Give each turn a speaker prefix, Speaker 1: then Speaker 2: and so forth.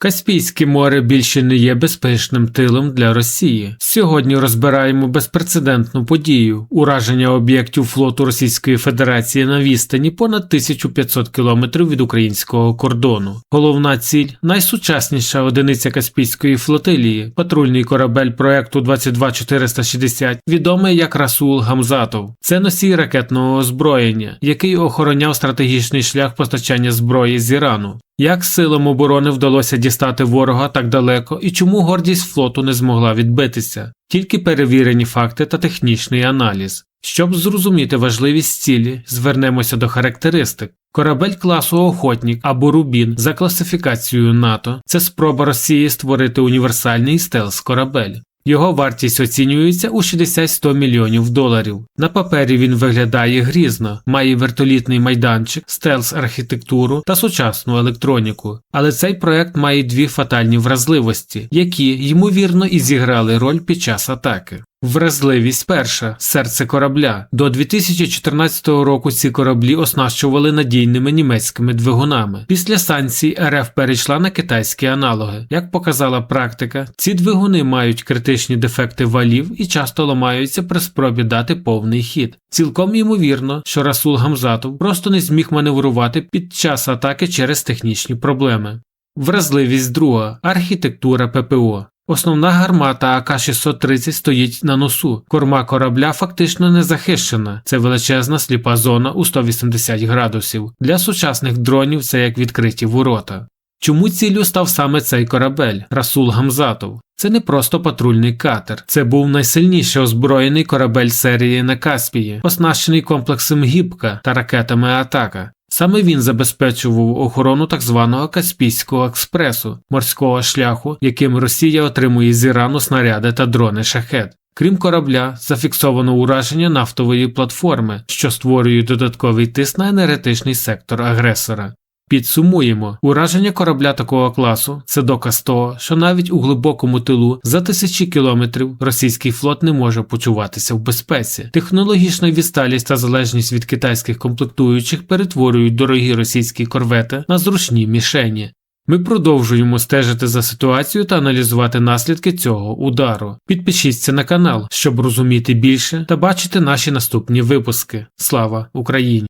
Speaker 1: Каспійське море більше не є безпечним тилом для Росії. Сьогодні розбираємо безпрецедентну подію ураження об'єктів флоту Російської Федерації на відстані понад 1500 кілометрів від українського кордону. Головна ціль найсучасніша одиниця Каспійської флотилії, патрульний корабель проекту 22460, відомий як Расул Гамзатов. Це носій ракетного озброєння, який охороняв стратегічний шлях постачання зброї з Ірану. Як силам оборони вдалося дістати ворога так далеко і чому гордість флоту не змогла відбитися? Тільки перевірені факти та технічний аналіз. Щоб зрозуміти важливість цілі, звернемося до характеристик. Корабель класу Охотник або Рубін за класифікацією НАТО це спроба Росії створити універсальний стелс корабель. Його вартість оцінюється у 60-100 мільйонів доларів. На папері він виглядає грізно, має вертолітний майданчик, стелс-архітектуру та сучасну електроніку. Але цей проект має дві фатальні вразливості, які, ймовірно, і зіграли роль під час атаки. Вразливість перша серце корабля. До 2014 року ці кораблі оснащували надійними німецькими двигунами. Після санкцій РФ перейшла на китайські аналоги. Як показала практика, ці двигуни мають критичні дефекти валів і часто ламаються при спробі дати повний хід. Цілком ймовірно, що Расул Гамзатов просто не зміг маневрувати під час атаки через технічні проблеми. Вразливість друга архітектура ППО. Основна гармата АК-630 стоїть на носу. Корма корабля фактично не захищена. Це величезна сліпа зона у 180 градусів. Для сучасних дронів це як відкриті ворота. Чому ціллю став саме цей корабель Расул Гамзатов? Це не просто патрульний катер, це був найсильніше озброєний корабель серії на Каспії, оснащений комплексом гібка та ракетами атака. Саме він забезпечував охорону так званого Каспійського експресу, морського шляху, яким Росія отримує з Ірану снаряди та дрони шахет. Крім корабля, зафіксовано ураження нафтової платформи, що створює додатковий тиск на енергетичний сектор агресора. Підсумуємо, ураження корабля такого класу це доказ того, що навіть у глибокому тилу за тисячі кілометрів російський флот не може почуватися в безпеці. Технологічна відсталість та залежність від китайських комплектуючих перетворюють дорогі російські корвети на зручні мішені. Ми продовжуємо стежити за ситуацією та аналізувати наслідки цього удару. Підпишіться на канал, щоб розуміти більше та бачити наші наступні випуски. Слава Україні!